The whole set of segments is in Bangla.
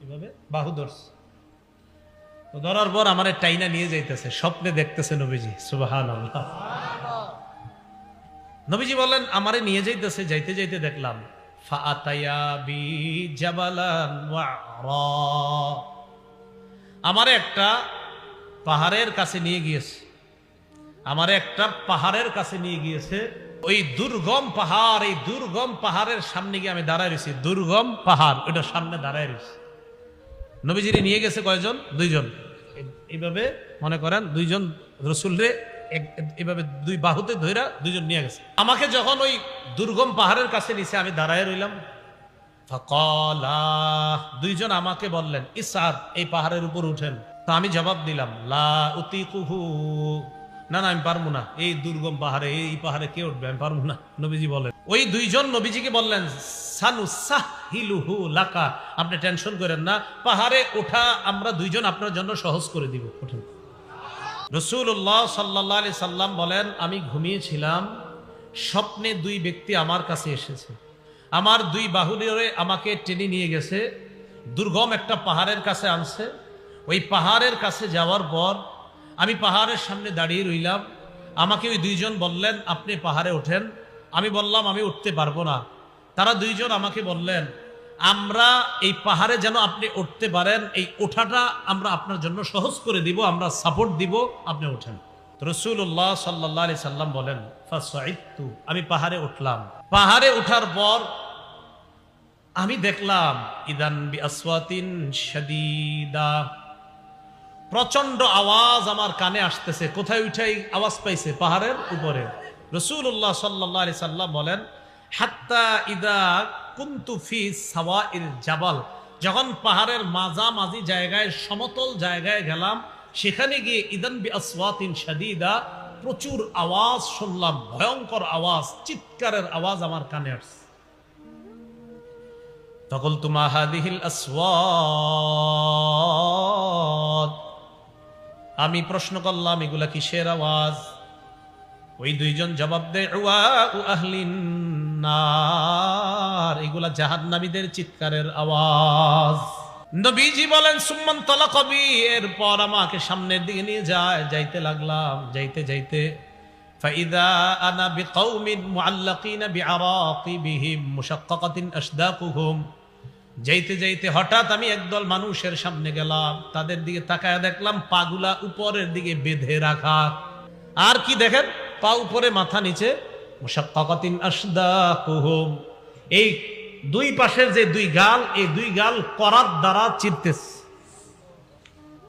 কীভাবে? বাহু ধরছে তো ধরার পর আমার টাইনা নিয়ে যাইতেছে, স্বপ্নে দেখতেছে নবীজি, সুবহানাল্লাহ। নবীজি বলেন আমারে নিয়ে যাইতেছে, যাইতে যাইতে দেখলাম আমারে একটা পাহাড়ের কাছে নিয়ে গিয়েছে। আমারে একটা পাহাড়ের কাছে নিয়ে গিয়েছে। ওই দুর্গম পাহাড়, এই দুর্গম পাহাড়ের সামনে গিয়ে আমি দাঁড়ায় রয়েছি। দুর্গম পাহাড়, ওটার সামনে দাঁড়ায় রয়েছি। নবীজিরে নিয়ে গেছে কয়জন? দুইজন। এইভাবে মনে করেন, দুইজন রসুলরে এইভাবে দুই বাহুতে ধইরা দুইজন নিয়ে গেছে। আমাকে যখন ওই দুর্গম পাহাড়ের কাছে নিচে আমি দাঁড়ায় রইলাম। দুইজন আমাকে বললেন ইসাদ এই পাহাড়ের উপর উঠেন। তো আমি জবাব দিলাম, লা উতিকুহু। না না, আমি পারব না। এই দুর্গম পাহাড়ে, এই পাহাড়ে কে উঠবে? আমি পারব না, নবীজি বলেন। ওই দুইজন নবীজিকে বললেন সানু সাহিলুহু লাকা। আপনি টেনশন করেন না, পাহাড়ে ওঠা আমরা দুইজন আপনার জন্য সহজ করে দিব। ওঠেন। রসুল্লাহ সাল্লাহ আলি সাল্লাম বলেন, আমি ঘুমিয়েছিলাম, স্বপ্নে দুই ব্যক্তি আমার কাছে এসেছে। আমার দুই বাহুরে আমাকে টেনে নিয়ে গেছে, দুর্গম একটা পাহাড়ের কাছে আনছে। ওই পাহাড়ের কাছে যাওয়ার পর আমি পাহাড়ের সামনে দাঁড়িয়ে রইলাম। আমাকে ওই দুইজন বললেন, আপনি পাহাড়ে ওঠেন। আমি বললাম, আমি উঠতে পারব না। তারা দুইজন আমাকে বললেন আমরা এই পাহাড়ে যেন আপনি উঠতে পারেন, এই ওঠাটা আমরা আপনার জন্য সহজ করে দিব, আমরা সাপোর্ট দিব, আপনি ওঠেন রসুল্লাহ সাল্লাহ আলি সাল্লাম বলেন আমি পাহাড়ে উঠলাম। পাহাড়ে ওঠার পর আমি দেখলাম, ইদান শাদীদা প্রচণ্ড আওয়াজ আমার কানে আসতেছে। কোথায় উঠাই আওয়াজ পাইছে? পাহাড়ের উপরে। রসুল্লাহ সাল্লাহ আলি সাল্লাম বলেন হাত্তা ইদা কুন্তু ফি সাওয়াইল জাবাল। যখন পাহাড়ের মাঝামাঝি জায়গায়, সমতল জায়গায় গেলাম, সেখানে গিয়ে ইদান বি আসওয়াতিন শাদীদা প্রচুর আওয়াজ শুনলাম, ভয়ঙ্কর আওয়াজ, চিৎকারের আওয়াজ আমার কানে আসছে। তখন তোমা হাদিহিল আসওয়াত। আমি প্রশ্ন করলাম, এগুলা কিসের আওয়াজ? ওই দুইজন জবাব দেয়, "উয়া উ আহলিন নার এগুলা জাহান্নামীদের চিৎকারের আওয়াজ নবীজি বলেন সুম্মান তলা কবি এরপর আমাকে সামনের দিকে নিয়ে যায় যাইতে লাগলাম যাইতে যাইতে فإذا أنا بقوم معلقين بعراقبهم مشققة أشداقهم যাইতে যাইতে হঠাৎ আমি একদল মানুষের সামনে গেলাম তাদের দিকে তাকায় দেখলাম পাগুলা উপরের দিকে বেঁধে রাখা আর কি দেখেন পা উপরে মাথা নিচে মুশাক্কাকাতিন আসদাকুহুম। এই দুই পাশের যে দুই গাল, এই দুই গাল করার দ্বারা চিরতেছে।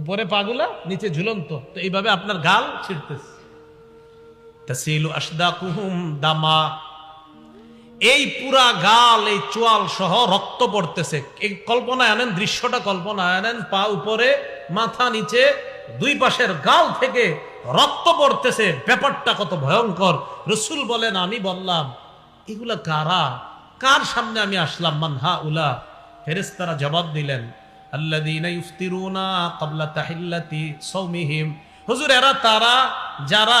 উপরে পাগুলা, নিচে ঝুলন্ত। তো এইভাবে আপনার গাল ছিড়তেছে। তাসিলু আসদাকুহুম দামা। এই পুরা গাল, এই চোয়াল সহ রক্ত পড়তেছে। কল্পনায় আনেন, দৃশ্যটা কল্পনায় আনেন, পা উপরে, মাথা নিচে দুই পাশের গাল থেকে রক্ত পড়তেছে। ব্যাপারটা কত ভয়ঙ্কর। রসুল বলেন, আমি বললাম, এগুলা কারা? কার সামনে আমি আসলাম? মানহা উলা ফেরেস্তারা জবাব দিলেন হুজুর, এরা তারা যারা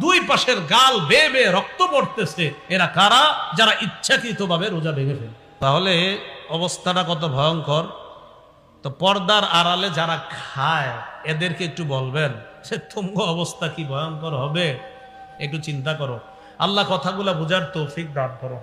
দুই পাশের গাল বেয়ে বেয়ে রক্ত পড়তেছে। এরা কারা? যারা ইচ্ছাকৃতভাবে রোজা ভেঙে ফেলে। তাহলে অবস্থাটা কত ভয়ঙ্কর। তো পর্দার আড়ালে যারা খায়, এদেরকে একটু বলবেন সে তুঙ্গ অবস্থা কি ভয়ঙ্কর হবে? একটু চিন্তা করো। আল্লাহ কথাগুলা বুঝার তৌফিক দান করো।